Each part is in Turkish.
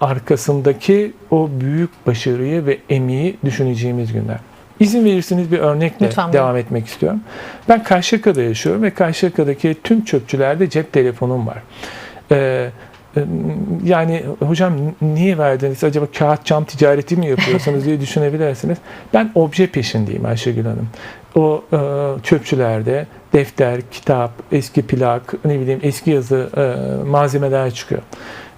Arkasındaki o büyük başarıyı ve emeği düşüneceğimiz günler. İzin verirseniz bir örnekle Lütfen devam etmek istiyorum. Ben Karşıyaka'da yaşıyorum ve Karşıyaka'daki tüm çöpçülerde cep telefonum var. Ee, yani hocam niye verdiniz? Acaba kağıt cam ticareti mi yapıyorsunuz diye düşünebilirsiniz. Ben obje peşindeyim Ayşegül Hanım. O e, çöpçülerde defter, kitap, eski plak, ne bileyim eski yazı e, malzemeler çıkıyor.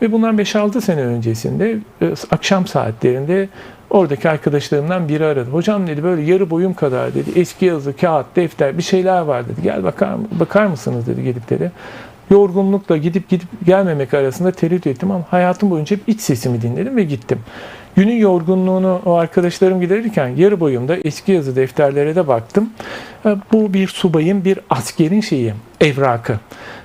Ve bundan 5-6 sene öncesinde e, akşam saatlerinde oradaki arkadaşlarımdan biri aradı. Hocam dedi böyle yarı boyum kadar dedi eski yazı, kağıt, defter bir şeyler var dedi. Gel bakar, bakar mısınız dedi gelip dedi. Yorgunlukla gidip gidip gelmemek arasında tereddüt ettim ama hayatım boyunca hep iç sesimi dinledim ve gittim. Günün yorgunluğunu o arkadaşlarım giderirken yarı boyumda eski yazı defterlere de baktım. E, Bu bir subayın, bir askerin şeyi, evrakı.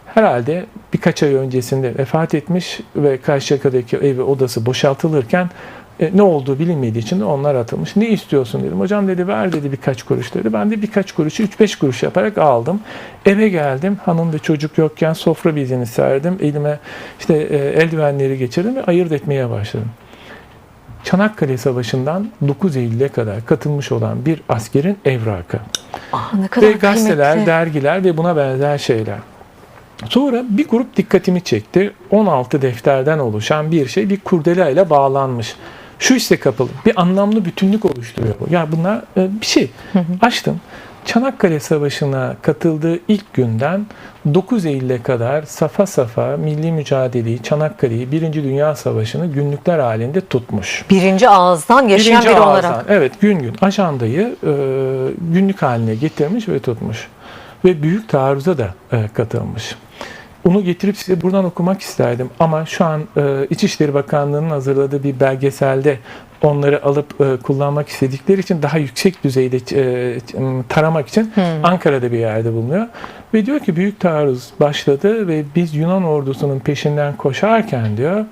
Herhalde birkaç ay öncesinde vefat etmiş ve Karşıyaka'daki evi odası boşaltılırken e, ne olduğu bilinmediği için de onlar atılmış. Ne istiyorsun dedim. Hocam dedi ver dedi birkaç kuruş dedi. Ben de birkaç kuruşu 3-5 kuruş yaparak aldım. Eve geldim. Hanım ve çocuk yokken sofra bezini serdim. Elime işte e, eldivenleri geçirdim ve ayırt etmeye başladım. Çanakkale Savaşı'ndan 9 Eylül'e kadar katılmış olan bir askerin evrakı. Ah, ne kadar Ve gazeteler, kıymetli. dergiler ve buna benzer şeyler. Sonra bir grup dikkatimi çekti. 16 defterden oluşan bir şey bir kurdela ile bağlanmış. Şu işte kapalı. Bir anlamlı bütünlük oluşturuyor bu. Ya bunlar e, bir şey. Açtım. Çanakkale Savaşı'na katıldığı ilk günden 9 Eylül'e kadar safa safa milli mücadeleyi, Çanakkale'yi, Birinci Dünya Savaşı'nı günlükler halinde tutmuş. Birinci ağızdan yaşayan Birinci biri ağızdan, olarak. Evet gün gün ajandayı e, günlük haline getirmiş ve tutmuş. Ve büyük taarruza da e, katılmış. Onu getirip size buradan okumak isterdim ama şu an e, İçişleri Bakanlığı'nın hazırladığı bir belgeselde onları alıp e, kullanmak istedikleri için daha yüksek düzeyde e, taramak için Ankara'da bir yerde bulunuyor. Ve diyor ki büyük taarruz başladı ve biz Yunan ordusunun peşinden koşarken diyor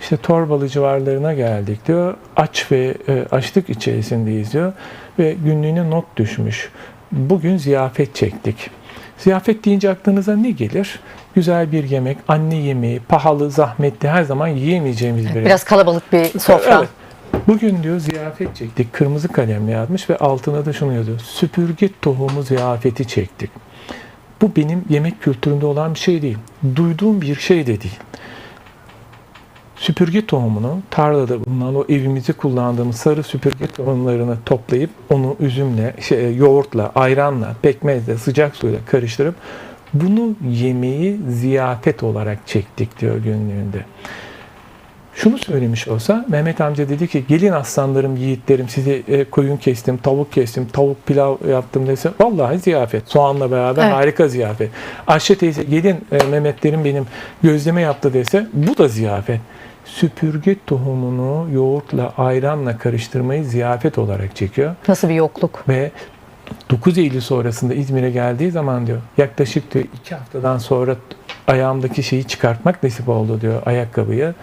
işte Torbalı civarlarına geldik diyor. Aç ve e, açlık içerisindeyiz diyor. Ve günlüğüne not düşmüş. Bugün ziyafet çektik. Ziyafet deyince aklınıza ne gelir? Güzel bir yemek, anne yemeği, pahalı, zahmetli, her zaman yiyemeyeceğimiz bir Biraz kalabalık bir sofra. Evet. Bugün diyor ziyafet çektik. Kırmızı kalemle yazmış ve altına da şunu yazıyor. Süpürge tohumu ziyafeti çektik. Bu benim yemek kültürümde olan bir şey değil. Duyduğum bir şey de değil. Süpürge tohumunu tarlada bulunan o evimizi kullandığımız sarı süpürge tohumlarını toplayıp onu üzümle, şey, yoğurtla, ayranla, pekmezle, sıcak suyla karıştırıp bunu yemeği ziyafet olarak çektik diyor günlüğünde şunu söylemiş olsa Mehmet amca dedi ki gelin aslanlarım yiğitlerim size e, koyun kestim tavuk kestim tavuk pilav yaptım dese vallahi ziyafet soğanla beraber Evet. harika ziyafet. Ayşe teyze gelin e, Mehmetlerim benim gözleme yaptı dese bu da ziyafet. Süpürge tohumunu yoğurtla ayranla karıştırmayı ziyafet olarak çekiyor Nasıl bir yokluk. ve 9 Eylül sonrasında İzmir'e geldiği zaman diyor yaklaşık diyor 2 haftadan sonra ayağımdaki şeyi çıkartmak nasip oldu diyor ayakkabıyı.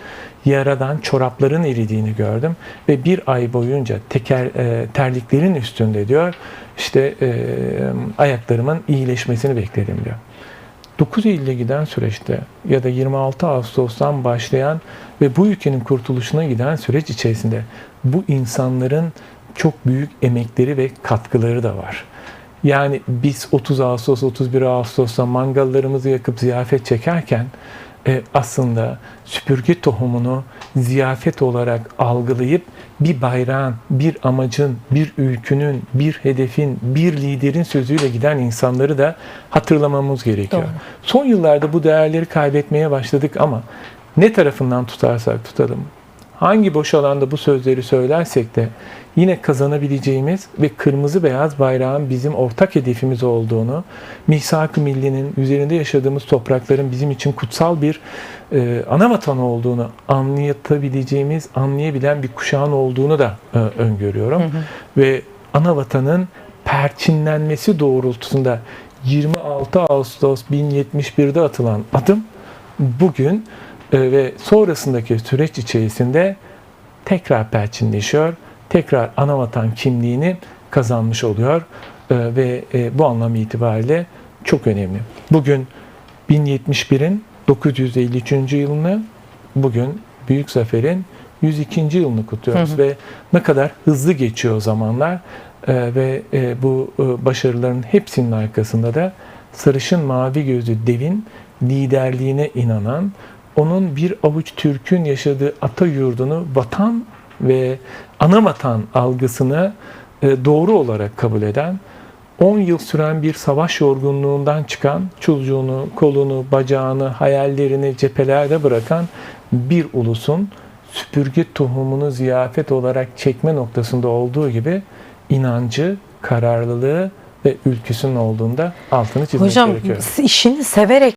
Yaradan çorapların eridiğini gördüm ve bir ay boyunca teker e, terliklerin üstünde diyor işte e, ayaklarımın iyileşmesini bekledim diyor. 9 Eylül'e giden süreçte ya da 26 Ağustos'tan başlayan ve bu ülkenin kurtuluşuna giden süreç içerisinde bu insanların çok büyük emekleri ve katkıları da var. Yani biz 30 Ağustos, 31 Ağustos'ta mangallarımızı yakıp ziyafet çekerken e, aslında süpürge tohumunu ziyafet olarak algılayıp bir bayrağın, bir amacın, bir ülkünün, bir hedefin, bir liderin sözüyle giden insanları da hatırlamamız gerekiyor. Doğru. Son yıllarda bu değerleri kaybetmeye başladık ama ne tarafından tutarsak tutalım, hangi boş alanda bu sözleri söylersek de yine kazanabileceğimiz ve kırmızı beyaz bayrağın bizim ortak hedefimiz olduğunu, misak-ı millinin üzerinde yaşadığımız toprakların bizim için kutsal bir e, ana vatan olduğunu anlayatabileceğimiz, anlayabilen bir kuşağın olduğunu da e, öngörüyorum. Ve ana vatanın perçinlenmesi doğrultusunda 26 Ağustos 1071'de atılan adım bugün ve sonrasındaki süreç içerisinde tekrar perçinleşiyor. Tekrar anavatan kimliğini kazanmış oluyor E, ve e, bu anlam itibariyle çok önemli. Bugün 1071'in 953. yılını bugün büyük zaferin 102. yılını kutluyoruz ve ne kadar hızlı geçiyor o zamanlar Ee, ve e, bu e, başarıların hepsinin arkasında da sarışın mavi gözlü devin liderliğine inanan, onun bir avuç Türk'ün yaşadığı ata yurdunu vatan ve ana vatan algısını e, doğru olarak kabul eden, 10 yıl süren bir savaş yorgunluğundan çıkan, çocuğunu, kolunu, bacağını, hayallerini cephelerde bırakan bir ulusun süpürge tohumunu ziyafet olarak çekme noktasında olduğu gibi inancı, kararlılığı ve ülküsünün olduğunda altını çizmek Hocam gerekiyor. işini severek